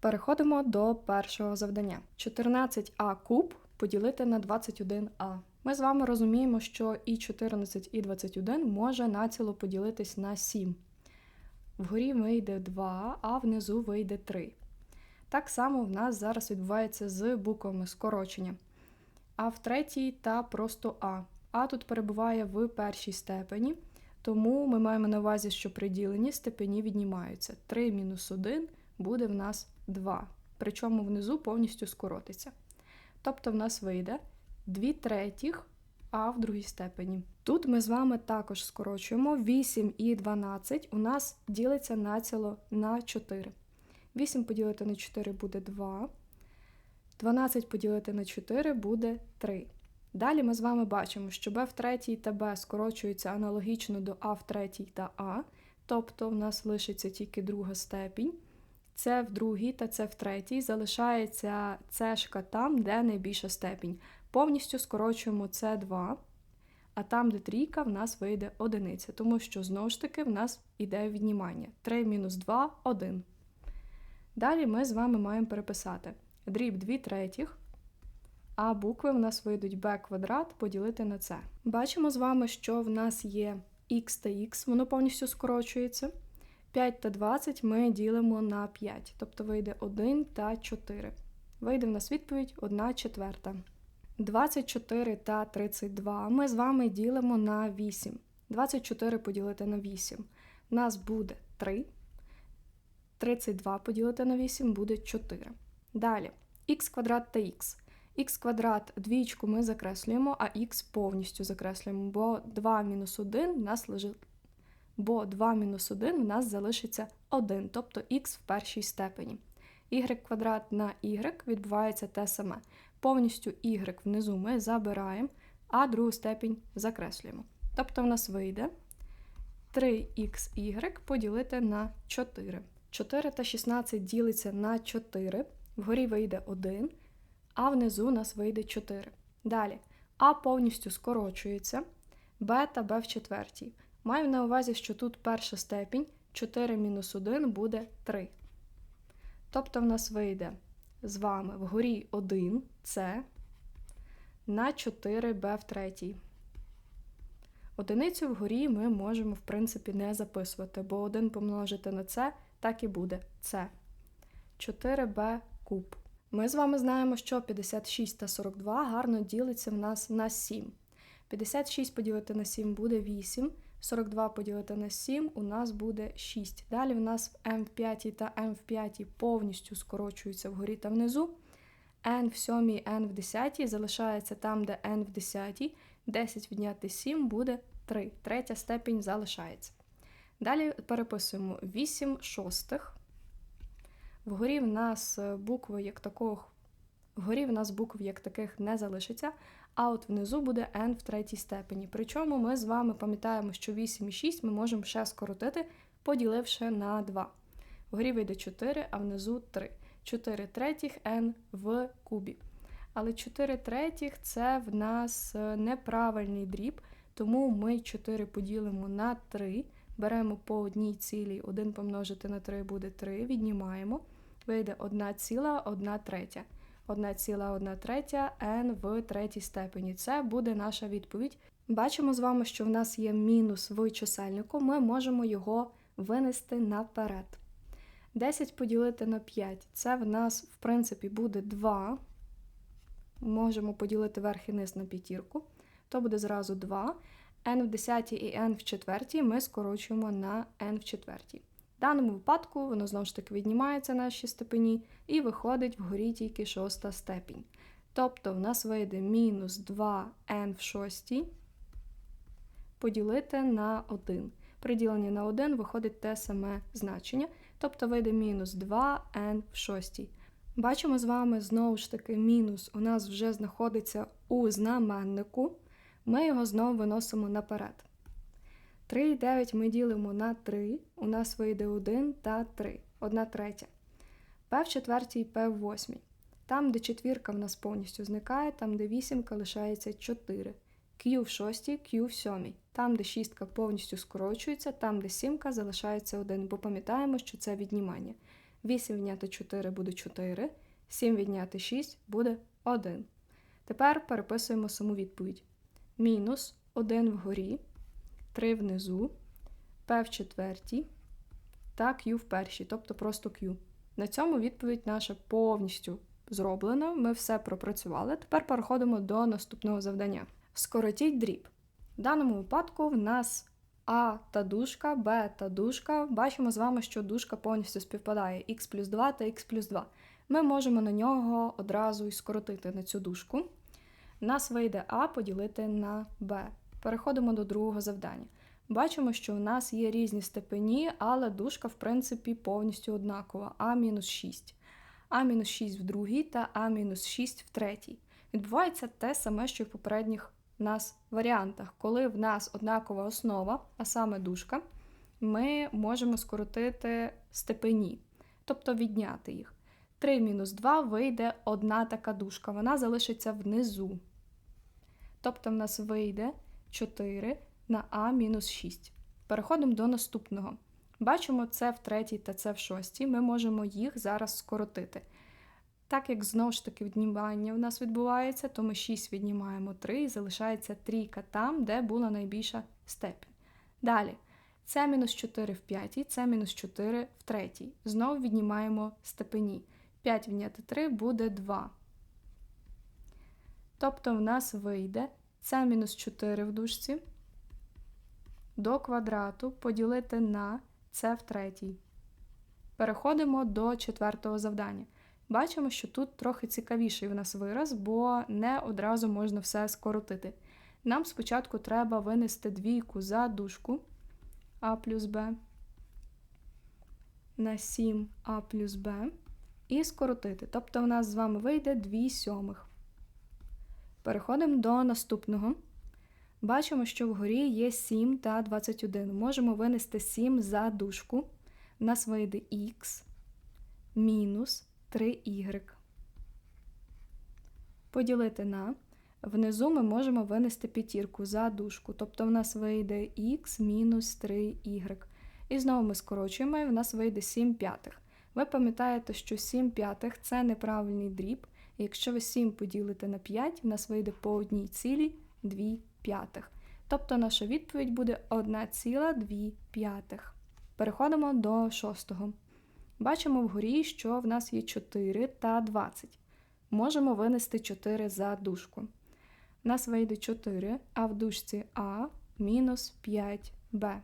Переходимо до першого завдання. 14а куб поділити на 21а. Ми з вами розуміємо, що і 14, і 21 може націло поділитись на 7. Вгорі вийде 2, а внизу вийде 3. Так само в нас зараз відбувається з буквами скорочення. А в третій та просто А. А тут перебуває в першій степені, тому ми маємо на увазі, що при діленні степені віднімаються. 3 мінус 1 буде в нас 2. Причому внизу повністю скоротиться. Тобто в нас вийде 2 третіх А в другій степені. Тут ми з вами також скорочуємо 8 і 12 у нас ділиться націло на 4. 8 поділити на 4 буде 2. 12 поділити на 4 буде 3. Далі ми з вами бачимо, що b в третій та b скорочуються аналогічно до а в третій та а, тобто в нас лишиться тільки друга степінь. Це в другій та це в третій. Залишається цешка там, де найбільша степінь. Повністю скорочуємо це 2, а там, де трійка, в нас вийде одиниця, тому що знову ж таки в нас іде віднімання. 3 мінус 2 1. Далі ми з вами маємо переписати дріб 2 третіх, а букви в нас вийдуть b квадрат поділити на c. Бачимо з вами, що в нас є x та x, воно повністю скорочується. 5 та 20 ми ділимо на 5, тобто вийде 1 та 4. Вийде в нас відповідь 1 четверта. 24 та 32 ми з вами ділимо на 8. 24 поділити на 8. У нас буде 3. 32 поділити на 8 буде 4. Далі х квадрат та х. Х квадрат двічку ми закреслюємо, а х повністю закреслюємо, бо 2 мінус 1 в нас. Бо 2 мінус 1 в нас залишиться 1, тобто х в першій степені. y квадрат на y відбувається те саме. Повністю y внизу ми забираємо, а другу степінь закреслюємо. Тобто в нас вийде 3xy поділити на 4. 4 та 16 ділиться на 4, вгорі вийде 1, а внизу у нас вийде 4. Далі А повністю скорочується, Б та Б в четвертій. Маю на увазі, що тут перша степінь 4 мінус 1 буде 3. Тобто в нас вийде з вами вгорі 1 С на 4Б в третій. Одиницю вгорі ми можемо, в принципі, не записувати, бо 1 помножити на С так і буде С. 4Б куб. Ми з вами знаємо, що 56 та 42 гарно ділиться в нас на 7. 56 поділити на 7 буде 8. 42 поділити на 7 у нас буде 6. Далі в нас m в 5 та m в 5 повністю скорочуються вгорі та внизу. n в 7, n в 10 залишається там, де n в 10. 10 відняти 7 буде 3. Третя степінь залишається. Далі переписуємо 8 шостих. Вгорі в нас букви як такого, вгорі в нас букв як таких не залишиться, а от внизу буде n в третій степені. Причому ми з вами пам'ятаємо, що 8 і 6 ми можемо ще скоротити, поділивши на 2. Вгорі вийде 4, а внизу 3. 4 третіх n в кубі. Але 4 третіх це в нас неправильний дріб, тому ми 4 поділимо на 3. Беремо по одній цілій, 1 помножити на 3 буде 3, віднімаємо. Вийде 1 ціла, 1 третя. 1 ціла 1 третя n в третій степені. Це буде наша відповідь. Бачимо з вами, що в нас є мінус в чисельнику, ми можемо його винести наперед. 10 поділити на 5. Це в нас, в принципі, буде 2. Можемо поділити верх і низ на п'ятірку. То буде зразу 2 n в 10 і n в 4 ми скорочуємо на n в 4. В даному випадку воно знову ж таки віднімається наші степені і виходить вгорі тільки шоста степінь. Тобто в нас вийде мінус 2n в 6 поділити на 1. При діленні на 1 виходить те саме значення, тобто вийде мінус 2n в 6. Бачимо з вами знову ж таки мінус у нас вже знаходиться у знаменнику ми його знову виносимо наперед. 3 і 9 ми ділимо на 3, у нас вийде 1 та 3, 1 третя. П в четвертій, П в восьмій. Там, де четвірка в нас повністю зникає, там, де вісімка лишається 4. Q в шостій, Q в сьомій. Там, де шістка повністю скорочується, там, де сімка залишається 1, бо пам'ятаємо, що це віднімання. 8 відняти 4 буде 4, 7 відняти 6 буде 1. Тепер переписуємо саму відповідь. Мінус 1 вгорі, 3 внизу, P в четвертій та Q в першій, тобто просто Q. На цьому відповідь наша повністю зроблена. Ми все пропрацювали. Тепер переходимо до наступного завдання. Скоротіть дріб. В даному випадку в нас А та дужка, Б та дужка. Бачимо з вами, що дужка повністю співпадає х плюс 2 та х плюс 2. Ми можемо на нього одразу і скоротити на цю дужку. Нас вийде А поділити на Б. Переходимо до другого завдання. Бачимо, що в нас є різні степені, але дужка, в принципі, повністю однакова. А-6. А-6 в другій та А-6 в третій. Відбувається те саме, що й в попередніх нас варіантах. Коли в нас однакова основа, а саме дужка, ми можемо скоротити степені, тобто відняти їх. 3 мінус 2 вийде одна така дужка, вона залишиться внизу. Тобто в нас вийде 4 на А мінус 6. Переходимо до наступного. Бачимо це в третій та це в шостій. Ми можемо їх зараз скоротити. Так як знову ж таки віднімання в нас відбувається, то ми 6 віднімаємо 3 і залишається трійка там, де була найбільша степінь. Далі, це мінус 4 в п'ятій, це мінус 4 в третій. Знову віднімаємо степені. 5 відняти 3 буде 2. Тобто в нас вийде це мінус 4 в дужці до квадрату поділити на це в третій. Переходимо до четвертого завдання. Бачимо, що тут трохи цікавіший в нас вираз, бо не одразу можна все скоротити. Нам спочатку треба винести двійку за дужку А плюс Б на 7а плюс Б і скоротити. Тобто, в нас з вами вийде 2 сьомих. Переходимо до наступного. Бачимо, що вгорі є 7 та 21. Можемо винести 7 за дужку. У нас вийде х мінус 3y. Поділити на. Внизу ми можемо винести п'ятірку за дужку. Тобто в нас вийде х мінус 3y. І знову ми скорочуємо, і в нас вийде 7 п'ятих. Ви пам'ятаєте, що 7 п'ятих це неправильний дріб. Якщо ви 7 поділите на 5, в нас вийде по одній цілі 2 п'ятих. Тобто наша відповідь буде 1,2 п'ятих. Переходимо до шостого. Бачимо вгорі, що в нас є 4 та 20. Можемо винести 4 за дужку. У нас вийде 4, а в дужці А мінус 5Б.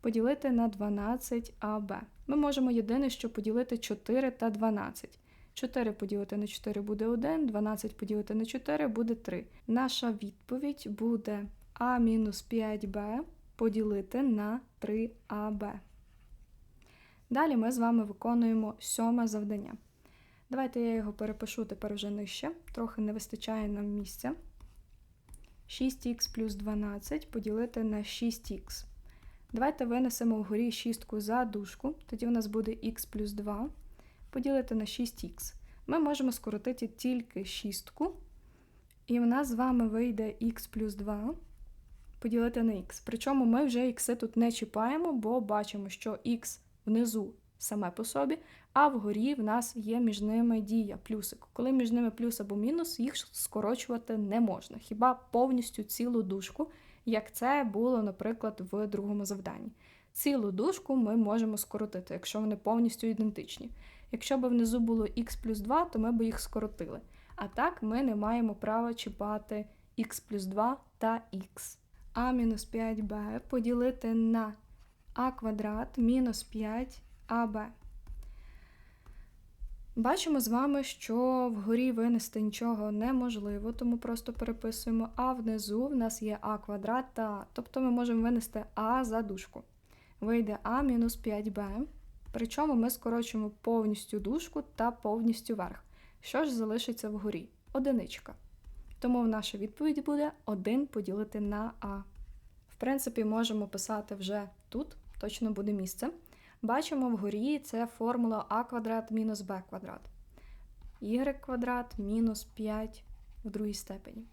Поділити на 12АБ. Ми можемо єдине, що поділити 4 та 12. 4 поділити на 4 буде 1, 12 поділити на 4 буде 3. Наша відповідь буде А-5Б поділити на 3АБ. Далі ми з вами виконуємо сьоме завдання. Давайте я його перепишу тепер вже нижче, трохи не вистачає нам місця. 6х плюс 12 поділити на 6х. Давайте винесемо вгорі шістку за дужку, тоді у нас буде х плюс 2 поділити на 6х. Ми можемо скоротити тільки шістку, і в нас з вами вийде х плюс 2 поділити на х. Причому ми вже х тут не чіпаємо, бо бачимо, що х внизу саме по собі, а вгорі в нас є між ними дія, плюсик. Коли між ними плюс або мінус, їх скорочувати не можна. Хіба повністю цілу дужку, як це було, наприклад, в другому завданні. Цілу дужку ми можемо скоротити, якщо вони повністю ідентичні. Якщо б внизу було х плюс 2, то ми б їх скоротили. А так ми не маємо права чіпати х плюс 2 та х. А мінус 5b поділити на а квадрат мінус 5аб. Бачимо з вами, що вгорі винести нічого неможливо, тому просто переписуємо, а внизу в нас є а квадрат та а. тобто ми можемо винести а за дужку. Вийде а мінус 5b. Причому ми скорочуємо повністю дужку та повністю верх. Що ж залишиться вгорі? Одиничка. Тому наша відповідь буде 1 поділити на А. В принципі, можемо писати вже тут, точно буде місце. Бачимо вгорі це формула а квадрат мінус b квадрат. y квадрат мінус 5 в другій степені.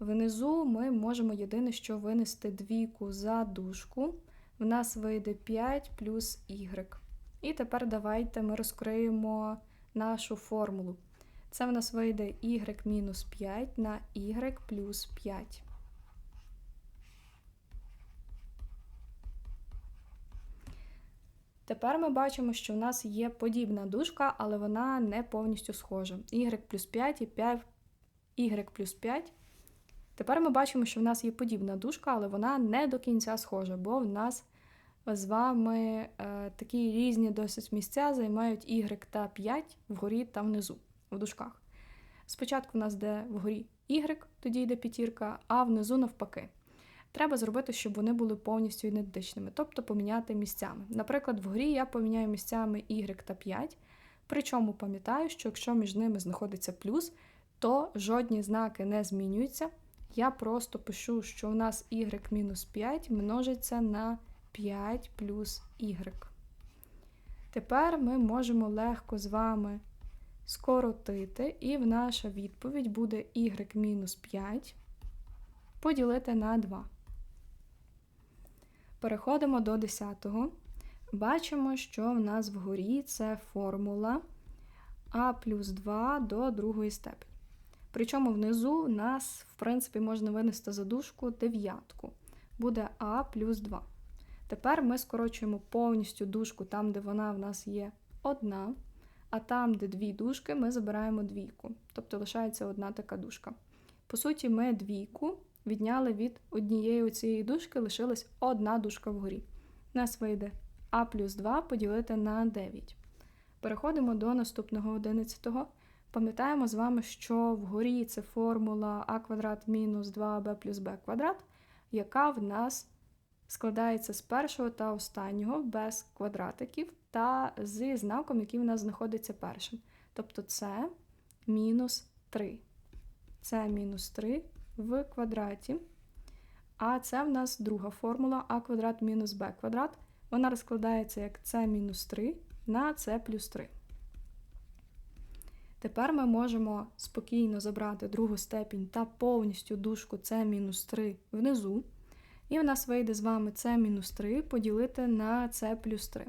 Внизу ми можемо єдине, що винести двійку за дужку. В нас вийде 5 плюс y. І тепер давайте ми розкриємо нашу формулу. Це в нас вийде y мінус 5 на y плюс 5. Тепер ми бачимо, що в нас є подібна дужка, але вона не повністю схожа. y плюс 5 і 5 y плюс 5. Тепер ми бачимо, що в нас є подібна дужка, але вона не до кінця схожа, бо в нас з вами е, такі різні досить місця займають y та 5 вгорі та внизу в дужках. Спочатку в нас йде вгорі y, тоді йде п'ятірка, а внизу навпаки. Треба зробити, щоб вони були повністю ідентичними, тобто поміняти місцями. Наприклад, вгорі я поміняю місцями y та 5, причому пам'ятаю, що якщо між ними знаходиться плюс, то жодні знаки не змінюються. Я просто пишу, що у нас y мінус 5 множиться на 5 плюс y. Тепер ми можемо легко з вами скоротити, і наша відповідь буде y мінус 5 поділити на 2. Переходимо до 10-го. Бачимо, що в нас вгорі це формула а плюс 2 до другої степені. Причому внизу нас, в принципі, можна винести задушку дев'ятку. Буде а плюс 2. Тепер ми скорочуємо повністю дужку там, де вона в нас є одна, а там, де дві дужки, ми забираємо двійку. Тобто лишається одна така дужка. По суті, ми двійку відняли від однієї цієї дужки, лишилась одна дужка вгорі. У нас вийде а плюс 2 поділити на 9. Переходимо до наступного 11-го. Пам'ятаємо з вами, що вгорі це формула а квадрат мінус 2b плюс b квадрат, яка в нас складається з першого та останнього без квадратиків та зі знаком, який в нас знаходиться першим. Тобто це мінус 3. Це мінус 3 в квадраті. А це в нас друга формула а квадрат мінус b квадрат. Вона розкладається як c мінус 3 на c плюс 3. Тепер ми можемо спокійно забрати другу степінь та повністю дужку c мінус 3 внизу. І в нас вийде з вами c мінус 3 поділити на c плюс 3.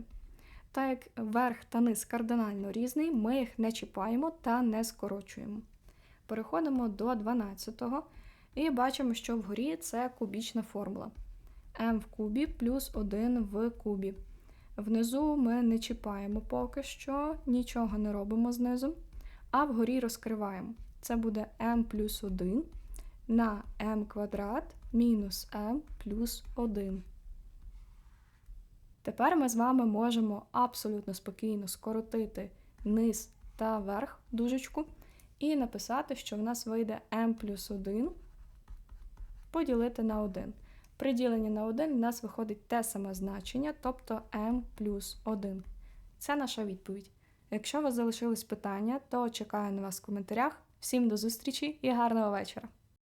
Так як верх та низ кардинально різний, ми їх не чіпаємо та не скорочуємо. Переходимо до 12-го і бачимо, що вгорі це кубічна формула m в кубі плюс 1 в кубі. Внизу ми не чіпаємо поки що, нічого не робимо знизу, а вгорі розкриваємо. Це буде m плюс 1 на m квадрат мінус m плюс 1. Тепер ми з вами можемо абсолютно спокійно скоротити низ та верх дужечку і написати, що в нас вийде m плюс 1 поділити на 1. При діленні на 1 в нас виходить те саме значення, тобто m плюс 1. Це наша відповідь. Якщо у вас залишились питання, то чекаю на вас в коментарях. Всім до зустрічі і гарного вечора!